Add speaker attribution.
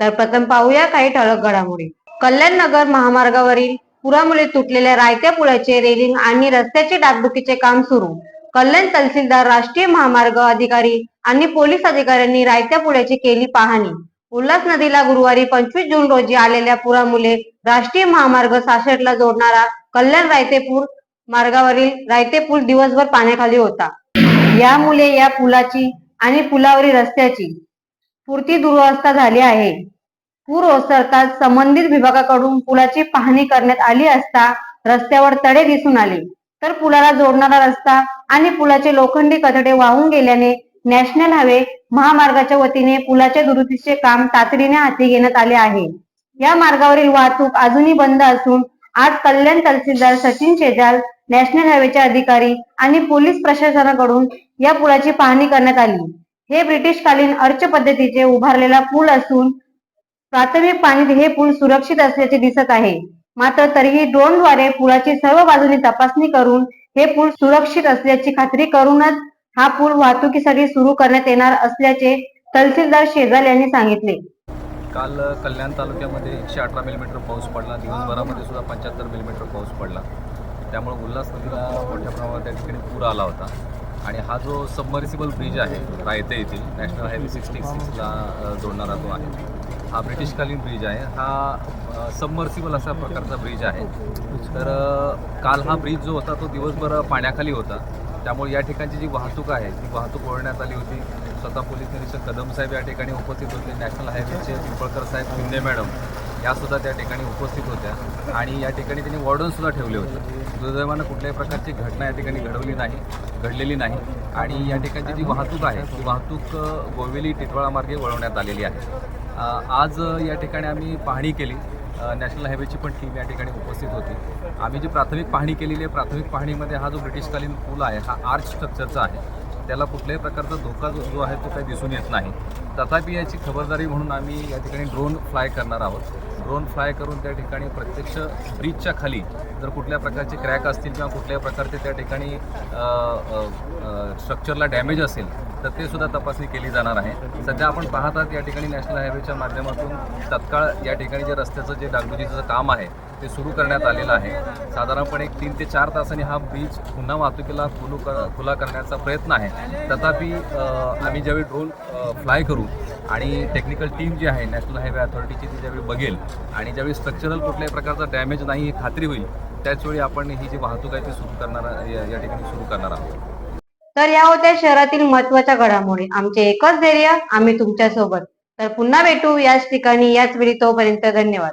Speaker 1: तर प्रथम पाहूया काही ठळक घडामोडी. कल्याण नगर महामार्गावरील पुरामुळे तुटलेल्या रायत्या पुलाचे रेलिंग आणि रस्त्याचे डागडुकीचे काम सुरू. कल्याण तहसीलदार राष्ट्रीय महामार्ग अधिकारी आणि पोलीस अधिकाऱ्यांनी रायत्या पुलाची केली पाहणी. उल्हास नदीला गुरुवारी पंचवीस जून रोजी आलेल्या पुरामुळे राष्ट्रीय महामार्ग सासटला जोडणारा कल्याण रायतेपूर मार्गावरील रायते पूल दिवसभर पाण्याखाली होता. यामुळे या पुलाची आणि पुलावरील रस्त्याची पुरती दुरवस्था झाली आहे. पूर ओसरताच संबंधित विभागाकडून पुलाची पाहणी करण्यात आली असता रस्त्यावर तडे दिसून आले. तर पुलाला जोडणारा रस्ता आणि पुलाचे लोखंडी कथडे वाहून गेल्याने नॅशनल हायवे महामार्गाच्या वतीने पुलाच्या दुरुस्तीचे काम तातडीने हाती घेण्यात आले आहे. या मार्गावरील वाहतूक अजूनही बंद असून आज कल्याण तहसीलदार सचिन शेजाल नॅशनल हायवेचे अधिकारी आणि पोलीस प्रशासनाकडून या पुलाची पाहणी करण्यात आली. हे ब्रिटिशकालीन अर्च पद्धतीचे उभारलेला पूल असून प्राथमिक पाहणीत हे पूल सुरक्षित असल्याचे दिसत आहे. मात्र तरीही ड्रोनद्वारे पुलाची सर्व बाजूनी तपासणी करून हे पूल सुरक्षित असल्याची खात्री करूनच हा पूल वाहतुकीसाठी सुरू करण्यात येणार असल्याचे तहसीलदार शेजाल यांनी सांगितले.
Speaker 2: काल कल्याण तालुक्यामध्ये एकशे अठरा मिलीमीटर पाऊस पडला. दिवसभरामध्ये सुद्धा पंच्याहत्तर मिलीमीटर पाऊस पडला. त्यामुळे उल्हास नदीला मोठ्या प्रमाणात त्या ठिकाणी पूर आला होता. आणि हा जो सबमर्सिबल ब्रिज आहे रायते येथील नॅशनल हायवे सिक्स्टी सिक्सला जोडणारा जो आहे हा ब्रिटिशकालीन ब्रिज आहे. हा सबमर्सिबल असा प्रकारचा ब्रिज आहे. तर काल हा ब्रिज जो होता तो दिवसभर पाण्याखाली होता. त्यामुळे या ठिकाणची जी वाहतूक आहे ती वाहतूक ओढण्यात आली होती. स्वतः पोलीस निरीक्षक कदम साहेब या ठिकाणी उपस्थित होते. नॅशनल हायवेचे पिंपळकर साहेब शिंदे मॅडम यासुद्धा त्या ठिकाणी उपस्थित होत्या. आणि या ठिकाणी त्यांनी वॉर्डनसुद्धा ठेवले होते. दुर्दैवानं कुठल्याही प्रकारची घटना या ठिकाणी घडवली नाही घडलेली नाही. आणि या ठिकाणची जी वाहतूक आहे ती वाहतूक गोवेली टिटवाळा मार्गे वळवण्यात आलेली आहे. आज या ठिकाणी आम्ही पाहणी केली. नॅशनल हायवेची पण टीम या ठिकाणी उपस्थित होती. आम्ही जी प्राथमिक पाहणी केलेली आहे प्राथमिक पाहणीमध्ये हा जो ब्रिटिशकालीन पूल आहे हा आर्च स्ट्रक्चरचा आहे. त्याला कुठल्याही प्रकारचा धोका जो जो आहे तो काही दिसून येत नाही. तथापि याची खबरदारी म्हणून आम्ही या ठिकाणी ड्रोन फ्लाय करणार आहोत. ड्रोन फ्लाय करून त्या ठिकाणी प्रत्यक्ष ब्रिजच्या खाली जर कुठल्या प्रकारचे क्रॅक असतील किंवा कुठल्या प्रकारचे त्या ठिकाणी स्ट्रक्चरला डॅमेज असेल तर ते सुद्धा तपासणी केली जाणार आहे. सध्या आपण पाहतात या ठिकाणी नॅशनल हायवेच्या माध्यमातून तत्काळ या ठिकाणी जे रस्त्याचं जे डागडुजीचं काम आहे ते सुरू करण्यात आलेलं आहे. साधारणपणे एक तीन ते चार तासांनी हा ब्रिज पुन्हा वाहतुकीला खुलू कर खुला करण्याचा प्रयत्न आहे. तथापि आम्ही ज्यावेळी ड्रोन फ्लाय करू आणि टेक्निकल टीम जी आहे नॅशनल हायवे अथॉरिटीची ती ज्यावेळी बघेल आणि ज्यावेळी स्ट्रक्चरल कुठल्याही प्रकारचा डॅमेज नाही ही खात्री होईल त्याचवेळी आपण ही जी वाहतूक आहे ती सुरू करणार या या ठिकाणी सुरू करणार आहोत.
Speaker 1: तर या होत्या शहरातील महत्त्वाच्या घडामोडी. आमचे एकच धैर्य आम्ही तुमच्यासोबत तर पुन्हा भेटू याच ठिकाणी याच वेळी तोपर्यंत धन्यवाद.